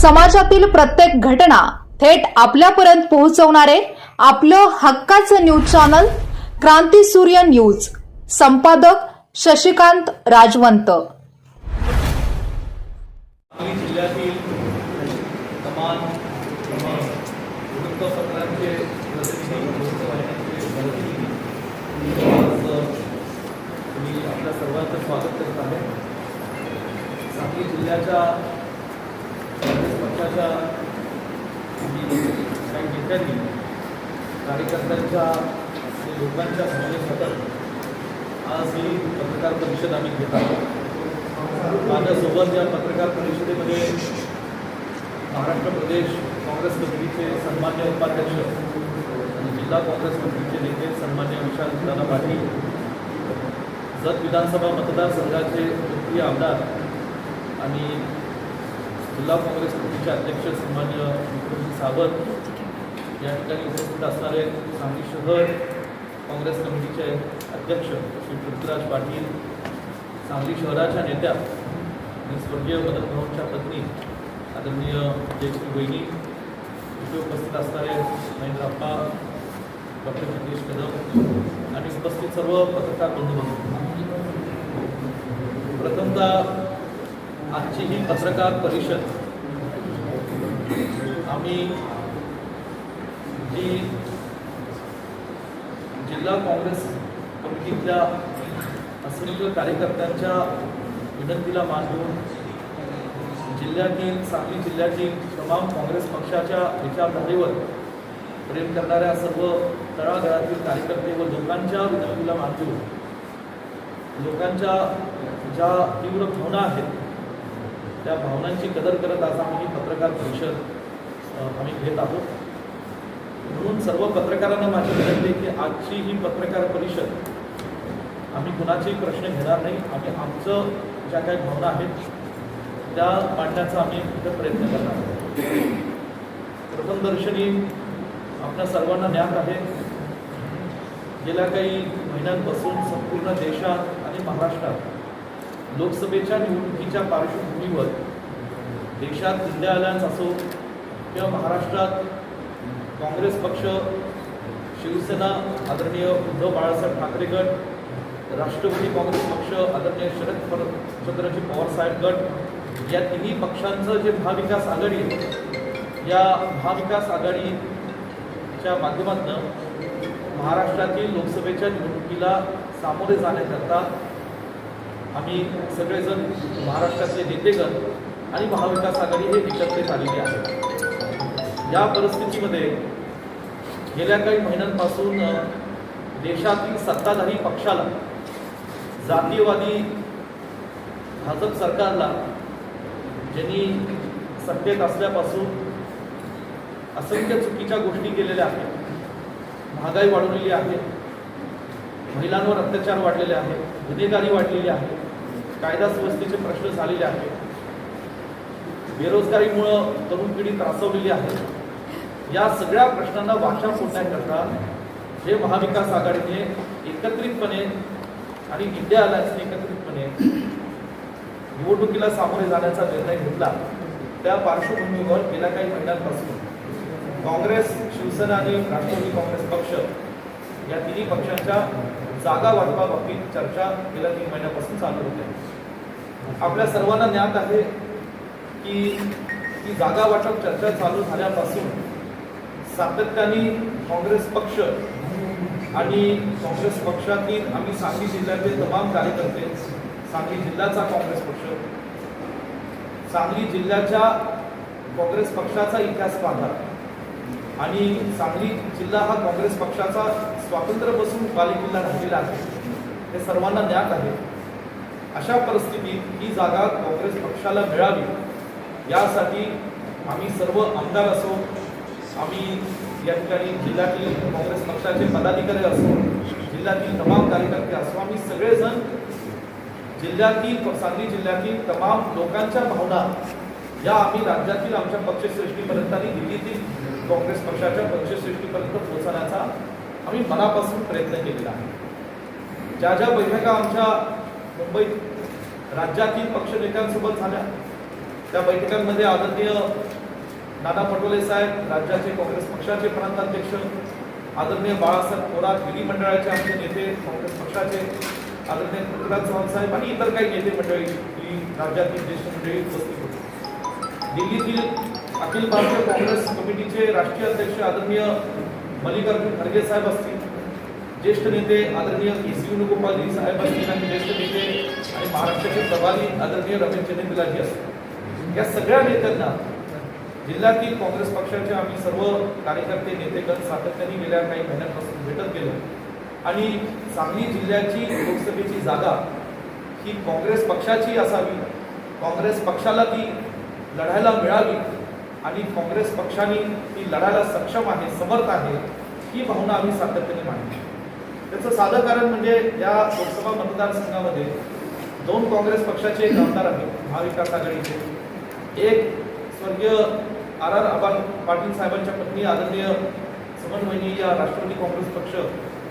समाजातील प्रत्येक घटना थेट आपल्यापर्यंत पोहोचवणारे आपलं हक्काचं न्यूज चॅनल क्रांती सूर्य न्यूज. संपादक शशिकांत राजवंत. जिल्ह्यातील वृत्तपत्रांचे मी आपल्या सर्वांचं स्वागत करत आहे. सांगली जिल्ह्याच्या काँग्रेस काही नेत्यांनी कार्यकर्त्यांच्या लोकांच्या लोकांच्या सतत आज ही पत्रकार परिषद आम्ही घेत आहोत. माझ्यासोबत या पत्रकार परिषदेमध्ये महाराष्ट्र प्रदेश काँग्रेस कमिटीचे सन्मान्य उपाध्यक्ष आणि जिल्हा काँग्रेस कमिटीचे नेते सन्मान्य विशाल दादा पाटील जत विधानसभा मतदारसंघाचे लोकप्रिय आमदार आणि जिल्हा काँग्रेस कमिटीचे अध्यक्ष सन्मान्य विक्रमजी सावंत या ठिकाणी उपस्थित असणारे सांगली शहर काँग्रेस कमिटीचे अध्यक्ष श्री पृथ्वीराज पाटील सांगली शहराच्या नेत्या आणि स्वर्गीय मदनभाऊंच्या पत्नी आदरणीय जयश्री बहिणी इथे उपस्थित असणारे महेंद्रप्पा डॉक्टर जगदीश कदम आणि उपस्थित सर्व पत्रकार बंधू प्रथमतः आजची ही पत्रकार परिषद आम्ही जी जिल्हा काँग्रेस कमिटीतल्या असंख्य कार्यकर्त्यांच्या विनंतीला मान देऊन जिल्ह्यातील सांगली जिल्ह्यातील तमाम काँग्रेस पक्षाच्या विचारधारेवर प्रेम करणाऱ्या सर्व तळागाळातील कार्यकर्ते व लोकांच्या विनंतीला मान देऊन लोकांच्या ज्या तीव्र भावना आहेत त्या भावनांची कदर करत आज आम्ही पत्रकार परिषद आम्ही घेत आहोत. म्हणून सर्व पत्रकारांना माझी विनंती की आजची ही पत्रकार परिषद आम्ही कुणाचेही प्रश्न घेणार नाही. आम्ही आमचं ज्या काही भावना आहेत त्या मांडण्याचा आम्ही इथं प्रयत्न करणार आहोत. प्रथमदर्शनी आपल्या सर्वांना ज्ञात आहे. गेल्या काही महिन्यांपासून संपूर्ण देशात आणि महाराष्ट्रात लोकसभेच्या निवडणुकीच्या पार्श्वभूमीवर देशात इंडिया अलायन्स असो किंवा महाराष्ट्रात काँग्रेस पक्ष शिवसेना आदरणीय उद्धव बाळासाहेब ठाकरे गट राष्ट्रवादी काँग्रेस पक्ष आदरणीय शरद चंद्रजी पवारसाहेबगड गट या तिन्ही पक्षांचं जे महाविकास आघाडी आहे, या महाविकास आघाडीच्या माध्यमातून महाराष्ट्रातील लोकसभेच्या निवडणुकीला सामोरे जाण्याकरता आम्ही सगळेजण महाराष्ट्रातले नेतेगण आणि महाविकास आघाडी हे एकत्रित आलेले आहे या परिस्थितीमध्ये गेल्या काही महिन्यांपासून देशातील सत्ताधारी पक्षाला जातीयवादी भाजप सरकारला ज्यांनी सत्तेत असल्यापासून असंख्य चुकीच्या गोष्टी केलेल्या आहेत महागाई वाढवलेली आहे महिलांवर अत्याचार वाढलेले आहेत गुन्हेगारी वाढलेली आहे कायदा सुव्यवस्थेचे प्रश्न झालेले आहेत बेरोजगारीमुळं तरुण पिढी त्रासवलेली आहे. या सगळ्या प्रश्नांना भाषा फोडण्याकरता हे महाविकास आघाडीने एकत्रितपणे आणि इंडिया अलायन्सने एकत्रितपणे निवडणुकीला सामोरे जाण्याचा निर्णय घेतला. त्या पार्श्वभूमीवर गेल्या काही महिन्यांपासून काँग्रेस शिवसेना आणि राष्ट्रवादी काँग्रेस पक्ष या तिन्ही पक्षांच्या जागा वाटपाबाबतीत चर्चा गेल्या तीन महिन्यापासून चालू होते आपल्या सर्वांना ज्ञात आहे की ती जागा वाटप चर्चा चालू झाल्यापासून सातत्याने काँग्रेस पक्ष आणि काँग्रेस पक्षातील आम्ही सांगली जिल्ह्यातील तमाम कार्यकर्ते सांगली जिल्ह्याचा काँग्रेस पक्ष सांगली जिल्ह्याच्या काँग्रेस पक्षाचा इतिहास पाहता आणि सांगली जिल्हा हा काँग्रेस पक्षाचा स्वातंत्र्यपासून बालेकिल्ला राहिलेला आहे हे सर्वांना ज्ञात आहे. अशा परिस्थितीत ही जागा काँग्रेस पक्षाला मिळावी यासाठी आम्ही सर्व आमदार असो आम्ही या ठिकाणी जिल्ह्यातील काँग्रेस पक्षाचे पदाधिकारी असो जिल्ह्यातील तमाम कार्यकर्ते असो आम्ही सगळेजण जिल्ह्यातील सांगली जिल्ह्यातील तमाम लोकांच्या भावना या आम्ही राज्यातील आमच्या पक्षश्रेष्ठीपर्यंत आणि दिल्लीतील काँग्रेस पक्षाच्या पक्षश्रेष्ठीपर्यंत पोहोचवण्याचा आम्ही मनापासून प्रयत्न केलेला आहे. ज्या ज्या बैठका आमच्या मुंबईत राज्यातील पक्षनेत्यांसोबत झाल्या त्या बैठकांमध्ये आदरणीय नाना पटोले साहेब राज्याचे काँग्रेस पक्षाचे प्रांताध्यक्ष आदरणीय बाळासाहेब थोरात विधिमंडळाचे आमचे नेते काँग्रेस पक्षाचे आदरणीय पृथ्वीराज चव्हाण साहेब आणि इतर काही नेते मंडळी ही राज्यातील ज्येष्ठ मंडळी उपस्थित होती. दिल्लीतील अखिल भारतीय काँग्रेस कमिटीचे राष्ट्रीय अध्यक्ष आदरणीय मल्लिकार्जुन खरगे साहेब असतील ज्येष्ठ नेते आदरणीय के सी वेणुगोपालजी साहेब असतील आणि ज्येष्ठ नेते आणि महाराष्ट्राचे प्रभारी आदरणीय रमेश चंद्रलाजी असतील. या सगळ्या नेत्यांना जिल्ह्यातील काँग्रेस पक्षाचे आम्ही सर्व कार्यकर्ते नेतेगण सातत्याने गेल्या काही महिन्यांपासून भेटत गेलो. आणि सांगली जिल्ह्याची लोकसभेची जागा ही काँग्रेस पक्षाची असावी. काँग्रेस पक्षाला ती लढायला मिळावी आणि काँग्रेस पक्षाने ती लढायला सक्षम आहे समर्थ आहे ही भावना आम्ही सातत्याने मांडली. त्याचं साधं कारण म्हणजे या लोकसभा मतदारसंघामध्ये दोन काँग्रेस पक्षाचे एक आमदार आहेत महाविकास आघाडीचे. एक स्वर्गीय आर आर आबान पाटील साहेबांच्या पत्नी आदरणीय समन्वयनी या राष्ट्रवादी काँग्रेस पक्ष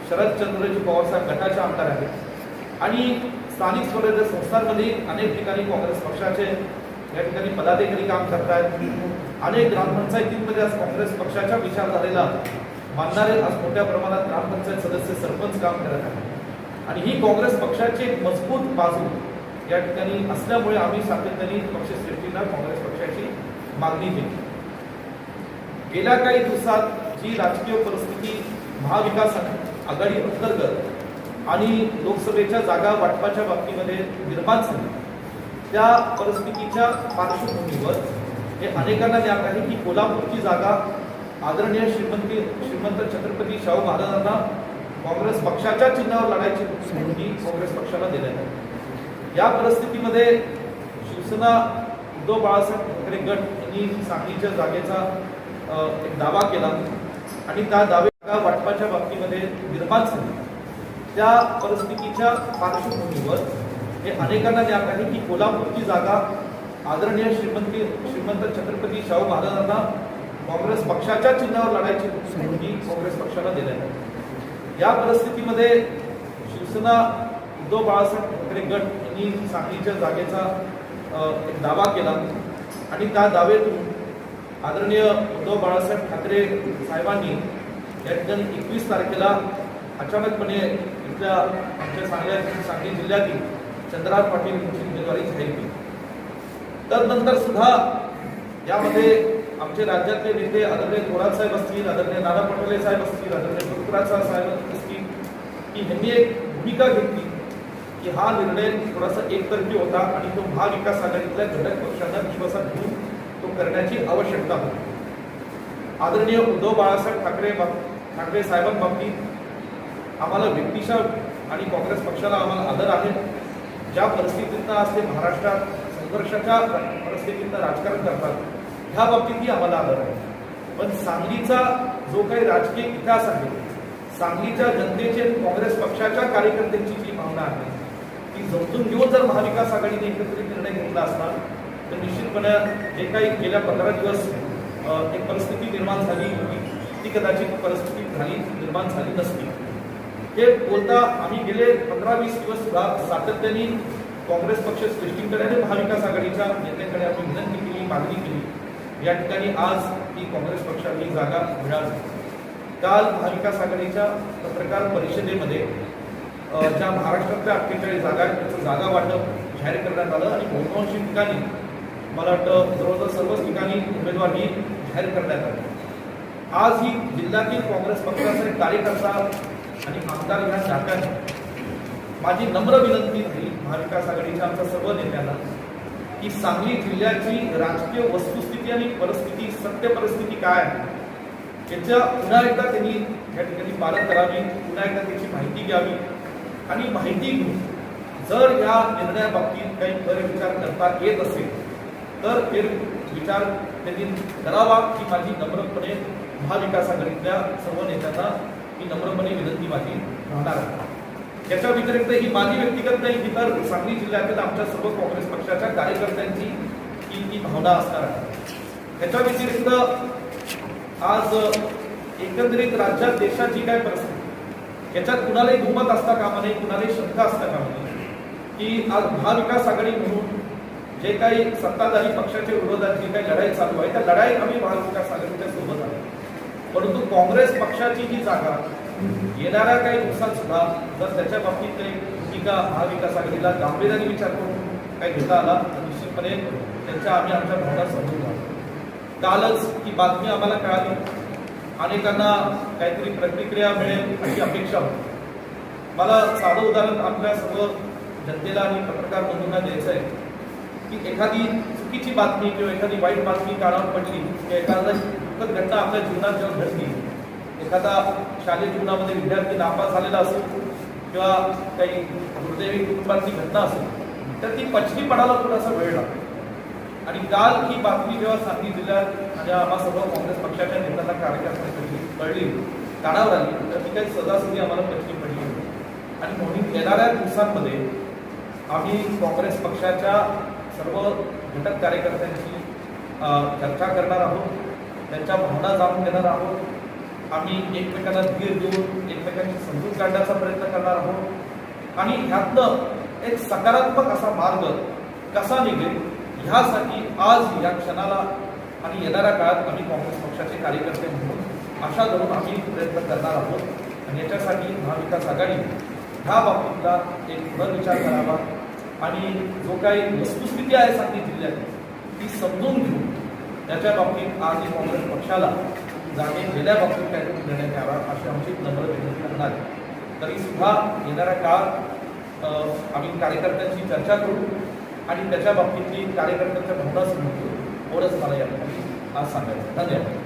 शरदचंद्रजी पवारसाहेब गटाचे आमदार आहेत. आणि स्थानिक स्वराज्य संस्थांमध्ये अनेक ठिकाणी काँग्रेस पक्षाचे या ठिकाणी पदाधिकारी काम करतायत. अनेक ग्रामपंचायतींमध्ये आज काँग्रेस पक्षाच्या विचारधारेला मानणारे आज मोठ्या प्रमाणात ग्रामपंचायत सदस्य सरपंच काम करत आहेत. आणि ही काँग्रेस पक्षाची एक मजबूत बाजू या ठिकाणी असल्यामुळे आम्ही सातत्याने पक्षश्रेष्ठींना काँग्रेस पक्षाची मागणी केली. गेल्या काही दिवसात जी राजकीय परिस्थिती महाविकास आघाडी अंतर्गत आणि लोकसभेच्या जागा वाटपाच्या बाबतीमध्ये निर्माण झाली त्या परिस्थितीच्या पार्श्वभूमीवर हे अनेकांना ज्ञात आहे की कोल्हापूरची जागा आदरणीय श्रीमंती श्रीमंत छत्रपती शाहू महाराजांना काँग्रेस पक्षाच्या चिन्हावर लढायची ही काँग्रेस पक्षाला देण्यात आली. या परिस्थितीमध्ये शिवसेना उद्धव बाळासाहेब ठाकरे गट यांनी सांगलीच्या जागेचा एक दावा केला आणि त्या दावे वाटपाच्या बाबतीमध्ये निर्माण झाली. त्या परिस्थितीच्या पार्श्वभूमीवर हे अनेकांना ज्ञात आहे की कोल्हापूरची जागा आदरणीय श्रीमंती श्रीमंत छत्रपती शाहू महाराजांना काँग्रेस पक्षाच्या चिन्हावर लढायची ही काँग्रेस पक्षाला दिलेली या परिस्थितीमध्ये शिवसेना उद्धव बाळासाहेब ठाकरे गट यांनी सांगलीच्या जागेचा एक दावा केला आणि त्या दावेतून आदरणीय उद्धव बाळासाहेब ठाकरे साहेबांनी या ठिकाणी एकवीस तारखेला अचानकपणे इथल्या आमच्या सांगल्या सांगली जिल्ह्यातील चंद्रा पाटील यांची उमेदवारी जाहीर केली. तदनंतर सुद्धा यामध्ये आमचे राज्यातले नेते आदरणीय थोरात साहेब असतील आदरणीय नाना पटोले साहेब असतील आदरणीय पृथ्वीराज साहेब असतील की ह्यांनी एक भूमिका घेतली की हा निर्णय थोडासा एकतर्फी होता आणि तो महाविकास आघाडीतल्या घटक पक्षांना विश्वासात घेऊन तो करण्याची आवश्यकता होती. आदरणीय उद्धव बाळासाहेब ठाकरे बाब- ठाकरे साहेबांबाबतीत आम्हाला व्यक्तिशा आणि काँग्रेस पक्षाला आम्हाला आदर आहे. ज्या परिस्थितीतनं आज ते महाराष्ट्रात संघर्षाच्या परिस्थितीतनं राजकारण करतात ह्या बाबतीतही आम्हाला आदर आहे. पण सांगलीचा जो काही राजकीय इतिहास आहे सांगलीच्या जनतेचे काँग्रेस पक्षाच्या कार्यकर्त्यांची जी भावना आहे ती जमतून घेऊन जर महाविकास आघाडीने एकत्रित निर्णय घेतला असता तर निश्चितपणे जे काही गेल्या पंधरा दिवस एक परिस्थिती निर्माण झाली होती ती कदाचित परिस्थिती झाली निर्माण झाली नसती. हे बोलता आम्ही गेले पंधरा वीस दिवस सुद्धा सातत्याने काँग्रेस पक्ष श्रेष्ठींकडे आणि महाविकास आघाडीच्या नेत्यांकडे आम्ही विनंती केली मागणी केली. या ठिकाणी आज ही काँग्रेस पक्षाला जागा मिळाली. काल महाविकास आघाडीच्या पत्रकार परिषदेमध्ये ज्या महाराष्ट्रातल्या अठ्ठेचाळीस जागा आहेत त्याचं जागा वाटप जाहीर करण्यात आलं आणि बहुतांशी ठिकाणी मला वाटतं जवळजवळ सर्वच ठिकाणी उमेदवार ही जाहीर करण्यात आली. आज ही जिल्ह्यातील काँग्रेस पक्षाचे कार्यकर्ता आणि आमदार ह्या नात्याने माझी नम्र विनंती झाली महाविकास आघाडीच्या आमच्या सर्व नेत्यांना की सांगली जिल्ह्याची राजकीय वस्तुस्थिती आणि परिस्थिती सत्य परिस्थिती काय आहे? त्याच्या पुन्हा एकदा त्यांनी या ठिकाणी पालन करावी पुन्हा एकदा त्याची माहिती घ्यावी आणि माहिती घेऊन जर या निर्णयाबाबतीत काही फेरविचार करता येत असेल तर फेरविचार त्यांनी करावा ही माझी नम्रपणे महाविकास आघाडीतल्या सर्व नेत्यांना मी नम्रपणे विनंती माझी राहणार याच्या व्यतिरिक्त ही माझी व्यक्तिगत नाही ही तर सांगली जिल्ह्यातील आमच्या सर्व काँग्रेस पक्षाच्या कार्यकर्त्यांची ही ती भावना असणार आहे. याच्या व्यतिरिक्त आज एकंदरीत राज्यात देशाची काय परिस्थिती? याच्यात कुणालाही दुमत असता कामा नये कुणालाही शंका असता कामा नये. की आज महाविकास आघाडी म्हणून जे काही सत्ताधारी पक्षाच्या विरोधात जी काही लढाई चालू आहे त्या लढाईत आम्ही महाविकास आघाडीच्या सोबत आहे परंतु काँग्रेस पक्षाची जी जागा येणाऱ्या काही दिवसात सुद्धा जर त्याच्या बाबतीत काही भूमिका महाविकास आघाडीला गांभीर्याने विचार करून काही घेता आला तर निश्चितपणे त्यांच्या आम्ही आमच्या भावना समजून आलो कालच ही बातमी आम्हाला कळाली. अनेकांना काहीतरी प्रतिक्रिया मिळेल अशी अपेक्षा होती. मला साधं उदाहरण आपल्या सर्व जनतेला आणि पत्रकार बंधूंना द्यायचं आहे. की एखादी चुकीची बातमी किंवा एखादी वाईट बातमी कानावर पडली किंवा एखादा दुःखद घटना आपल्या जीवनात जेव्हा घडली. एखादा शालेय जीवनामध्ये विद्यार्थी नापास झालेला असेल किंवा काही दुर्दैवी कुटुंबातली घटना असेल तर ती पचनी पडायला थोडासा वेळ लागतो. आणि काल ही बातमी जेव्हा सांगली जिल्ह्यात आणि आम्हा सर्व काँग्रेस पक्षाच्या नेत्यांना कार्यकर्त्यांना कळली कळली कानावर आली तर ती काही सदासुदी आम्हाला पचनी पडली आणि म्हणून येणाऱ्या दिवसांमध्ये आम्ही काँग्रेस पक्षाच्या सर्व घटक कार्यकर्त्यांची चर्चा करणार आहोत. त्यांच्या भावना जाणून घेणार आहोत. आम्ही एकमेकांना धीर देऊन एकमेकांची समजूत काढण्याचा प्रयत्न करणार आहोत. आणि ह्यातनं एक सकारात्मक असा मार्ग कसा निघेल ह्यासाठी आज या क्षणाला आणि येणाऱ्या काळात आम्ही काँग्रेस पक्षाचे कार्यकर्ते म्हणून आशा धरून आम्ही प्रयत्न करणार आहोत. आणि याच्यासाठी महाविकास आघाडी ह्या बाबतीतला एक पुनर्विचार करावा. आणि जो काही वस्तुस्थिती आहे सांगली जिल्ह्यात ती समजून घेऊन त्याच्या बाबतीत आज काँग्रेस पक्षाला जागे गेल्या बाबतीत काहीतरी निर्णय घ्यावा अशी आमची नम्र विनंती करणार तरी सुद्धा येणाऱ्या काळात आम्ही कार्यकर्त्यांची चर्चा करू आणि त्याच्या बाबतीतली कार्यकर्त्यांच्या भावना समजून घेऊ एवढंच मला या ठिकाणी आज सांगायचं. धन्यवाद.